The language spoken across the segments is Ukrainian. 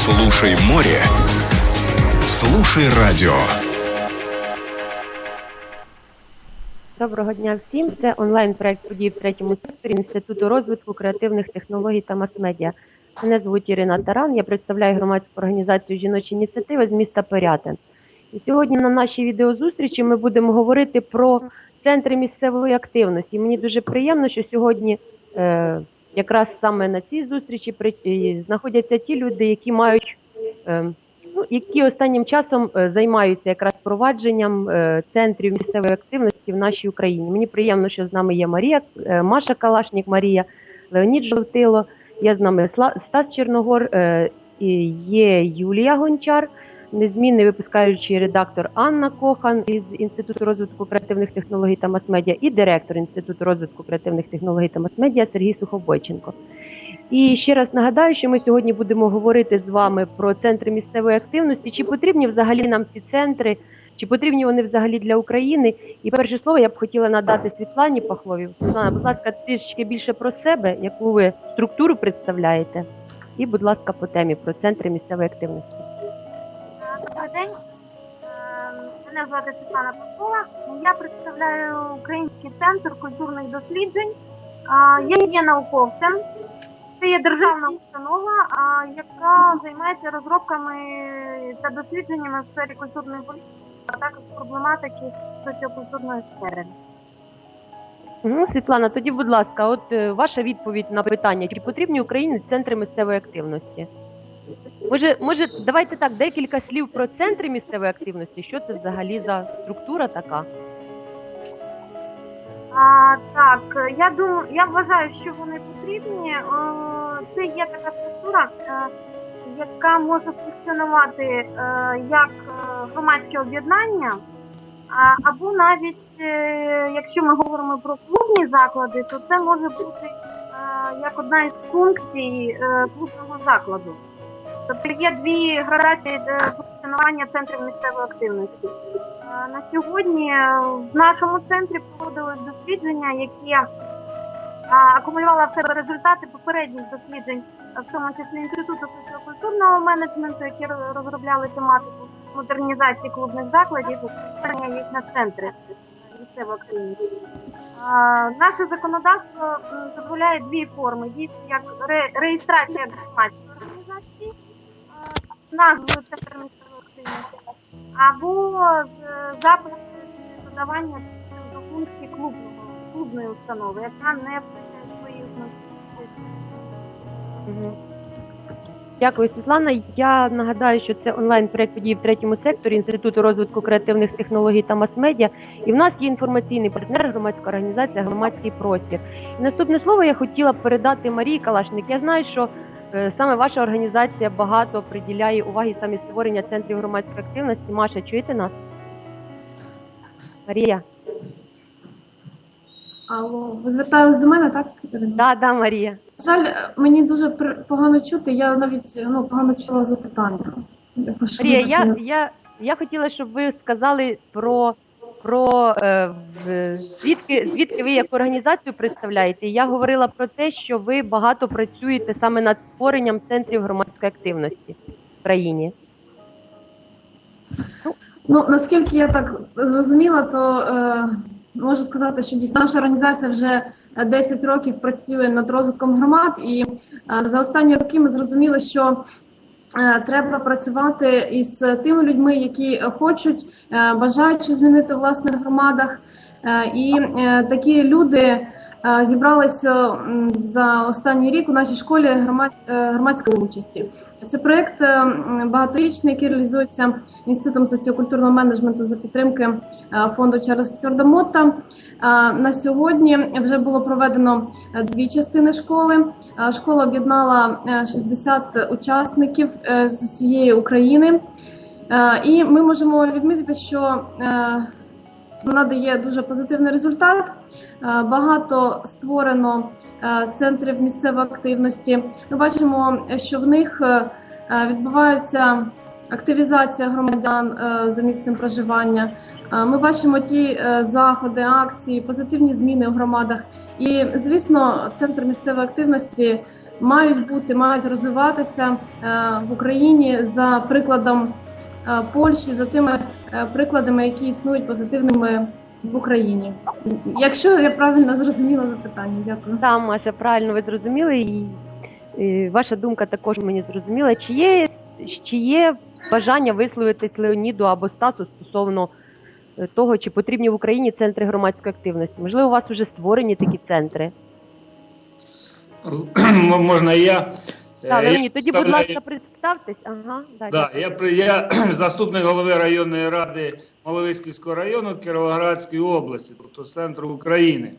Слушай море. Слушай радио. Доброго дня всім. Це онлайн-проект подій в третьому секторі Інституту розвитку креативних технологій та мас-медіа. Мене звуть Ірина Таран, я представляю громадську організацію жіночі ініціативи з міста Пирятин. І сьогодні на нашій відеозустрічі ми будемо говорити про центри місцевої активності. Мені дуже приємно, що сьогодні е, якраз саме на цій зустрічі знаходяться ті люди, які мають. Е, ну, які останнім часом е, займаються якраз провадженням е, центрів місцевої активності в нашій Україні. Мені приємно, що з нами є Марія, Маша Калашнік, Марія, Леонід Жовтило, є з нами Стас Чорногор, і є Юлія Гончар, незмінний випускаючий редактор Анна Кохан із Інституту розвитку креативних технологій та мас-медіа і директор Інституту розвитку креативних технологій та мас-медіа Сергій Сухобойченко. І ще раз нагадаю, що ми сьогодні будемо говорити з вами про центри місцевої активності. Чи потрібні взагалі нам ці центри, чи потрібні вони взагалі для України? І перше слово я б хотіла надати Світлані Пахлові. Світлана, будь ласка, трішки більше про себе, яку ви структуру представляєте, і, будь ласка, по темі про центри місцевої активності. Добрий день. Е, Мене звати Світлана Павлова. Я представляю Український центр культурних досліджень. Я є науковцем. Це є державна установа, яка займається розробками та дослідженнями в сфері культурної політики, а також проблематики соціокультурної сфери. Ну, Світлана, тоді, будь ласка, от е, ваша відповідь на питання, чи потрібні Україні центри місцевої активності? Може, може, давайте так, декілька слів про центри місцевої активності. Що це взагалі за структура така? А, так, я думаю, я вважаю, що вони потрібні. Е, Це є така структура, е, яка може функціонувати е, як громадське об'єднання, або навіть якщо ми говоримо про клубні заклади, то це може бути як одна із функцій клубного закладу. Тобто є дві градації функціонування центрів місцевої активності. На сьогодні е, в нашому центрі проводились дослідження, які е, акумулювали в себе результати попередніх досліджень, е, в тому числі Інституту соціокультурного менеджменту, які розробляли тематику модернізації клубних закладів і їх на центри місцевої активності. Наше законодавство дозволяє дві форми: як реєстрація е, назвою центр місцевої активності, або з- запис додавання до функції клубного клубної установи, яка не втрачає свої функції. Дякую, Світлана. Я нагадаю, що це онлайн проект подій в третьому секторі Інституту розвитку креативних технологій та мас-медіа. І в нас є інформаційний партнер, громадська організація, громадський простір. І наступне слово я хотіла передати Марії Калашник. Я знаю, що е, саме ваша організація багато приділяє уваги саме створення центрів громадської активності. Маша, чуєте нас? Марія? Алло, ви звертались до мене, так? Катерина? Да, да, Марія. Жаль, мені дуже пр- погано чути, я навіть ну, погано чула запитання. Я прошу Марія, я, вибачення. я, я хотіла, щоб ви сказали про, про е, звідки, звідки ви як організацію представляєте. Я говорила про те, що ви багато працюєте саме над створенням центрів громадської активності в країні. Ну, наскільки я так зрозуміла, то е, можу сказати, що дійсно наша організація вже 10 років працює над розвитком громад, і е, за останні роки ми зрозуміли, що треба працювати із тими людьми, які хочуть, е, щось змінити в власних громадах. Е, і е, такі люди е, зібралися за останній рік у нашій школі громад, е, громадської участі. Це проект е, багаторічний, який реалізується Інститутом соціокультурного менеджменту за підтримки е, фонду Чарльз Твердомотта. Е, На сьогодні вже було проведено е, дві частини школи. Е, Школа об'єднала е, 60 учасників е, з усієї України. І ми можемо відмітити, що вона дає дуже позитивний результат. Багато створено центрів місцевої активності. Ми бачимо, що в них відбувається активізація громадян е, за місцем проживання. Е, Ми бачимо ті е, заходи, акції, позитивні зміни у громадах. І звісно, центр місцевої активності мають бути, мають розвиватися в Україні за прикладом Польщі, за тими прикладами, які існують позитивними в Україні. Якщо я правильно зрозуміла запитання, дякую. Так, Маша, правильно ви зрозуміли, і ваша думка також мені зрозуміла. Чи є, чи є бажання висловитись Леоніду або Стасу стосовно е, того, чи потрібні в Україні центри громадської активності? Можливо, у вас вже створені такі центри? Можна і я. Е, Так, я Леонід, тоді, будь ласка, представтесь. Ага, да, Да, я, я заступник голови районної ради Маловицького району Кіровоградської області, тобто центру України.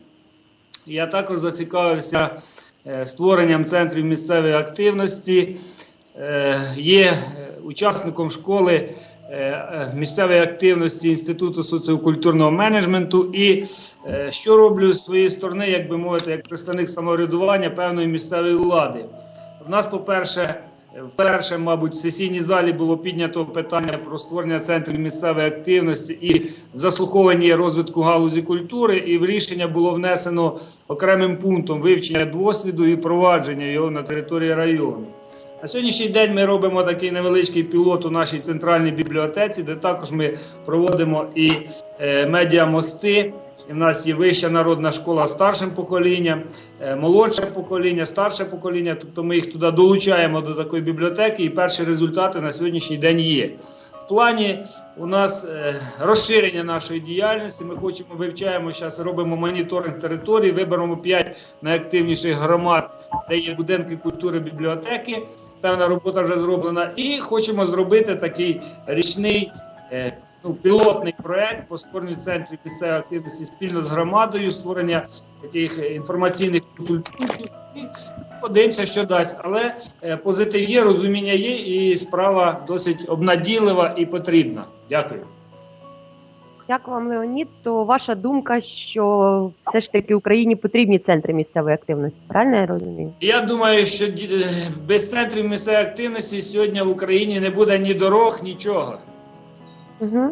Я також зацікавився е, створенням центрів місцевої активності. Е, Є е, учасником школи е, місцевої активності Інституту соціокультурного менеджменту. І що роблю з своєї сторони, як би мовити, як представник самоврядування певної місцевої влади. У нас, по-перше, Вперше, мабуть, в сесійній залі було піднято питання про створення центрів місцевої активності і в заслухованні розвитку галузі культури, і в рішення було внесено окремим пунктом вивчення досвіду і провадження його на території району. На сьогоднішній день ми робимо такий невеличкий пілот у нашій центральній бібліотеці, де також ми проводимо і е, медіамости. І в нас є вища народна школа старшим поколінням, е, молодше покоління, старше покоління. Тобто ми їх туди долучаємо до такої бібліотеки, і перші результати на сьогоднішній день є. Плані у нас е, розширення нашої діяльності. Ми хочемо вивчаємо зараз, робимо моніторинг території, виберемо 5 найактивніших громад, де є будинки культури, бібліотеки. Певна робота вже зроблена. І хочемо зробити такий річний. Е, Ну, пілотний проект по створенню центрів місцевої активності спільно з громадою, створення таких е, інформаційних консультантів. Подивимося, що дасть. Але е, позитив є, розуміння є, і справа досить обнадійлива і потрібна. Дякую. Дякую вам, Леонід. То ваша думка, що все ж таки Україні потрібні центри місцевої активності. Правильно я розумію? Я думаю, що ді- без центрів місцевої активності сьогодні в Україні не буде ні дорог, нічого. Угу.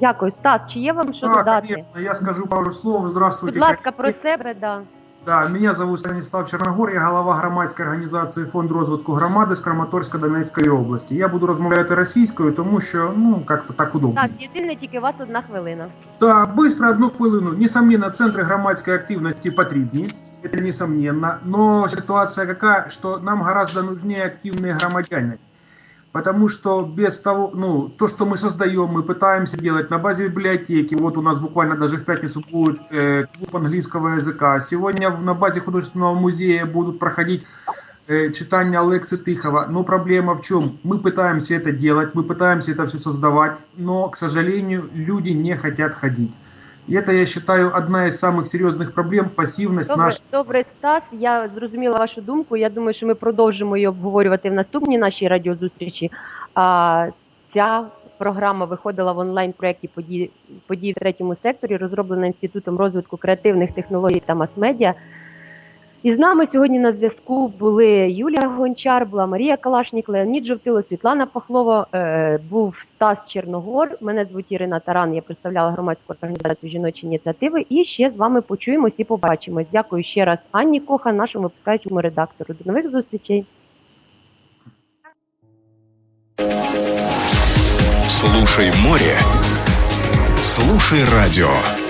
Дякую. Стас, чи є вам що Да, додати? конечно, я скажу пару слов. Здравствуйте. Будь ласка, про себе, да. Да, меня зовут Станислав Черногор, я голова громадської організації Фонд розвитку громади з Краматорська Донецької області. Я буду розмовляти російською, тому що ну як-то так удобно. Так, єдине тільки у вас одна хвилина. Да, быстро одну хвилину. Несомненно, центры громадской активности потребны. Это несомненно. Но ситуация какая, что нам гораздо нужнее активные громадяне. Потому что без того, ну, то, что мы создаем, мы пытаемся делать на базе библиотеки. Вот у нас буквально даже в пятницу будет э, клуб английского языка. Сегодня на базе художественного музея будут проходить э, читания Алексы Тыхова. Но проблема в чем? Мы пытаемся это делать, мы пытаемся это все создавать, но, к сожалению, люди не хотят ходить. И это, я считаю, одна из самых серьезных проблем – пассивность Добре, нашей добре, Стас. Я зрозуміла вашу думку. Я думаю, що ми продовжимо її обговорювати в наступній нашій радіозустрічі. А ця програма виходила в онлайн проєкті події події в третьому секторі, розроблена інститутом розвитку креативних технологій та мас-медіа. І з нами сьогодні на зв'язку були Юлія Гончар, була Марія Калашнік, Леонід Жовтило, Світлана Пахлова, е, був Стас Черногор. Мене звуть Ірина Таран. Я представляла громадську організацію жіночі ініціативи. І ще з вами почуємось і побачимось. Дякую ще раз Анні Коха, нашому випускаючому редактору. До нових зустрічей. Слушай море. Слушай радио.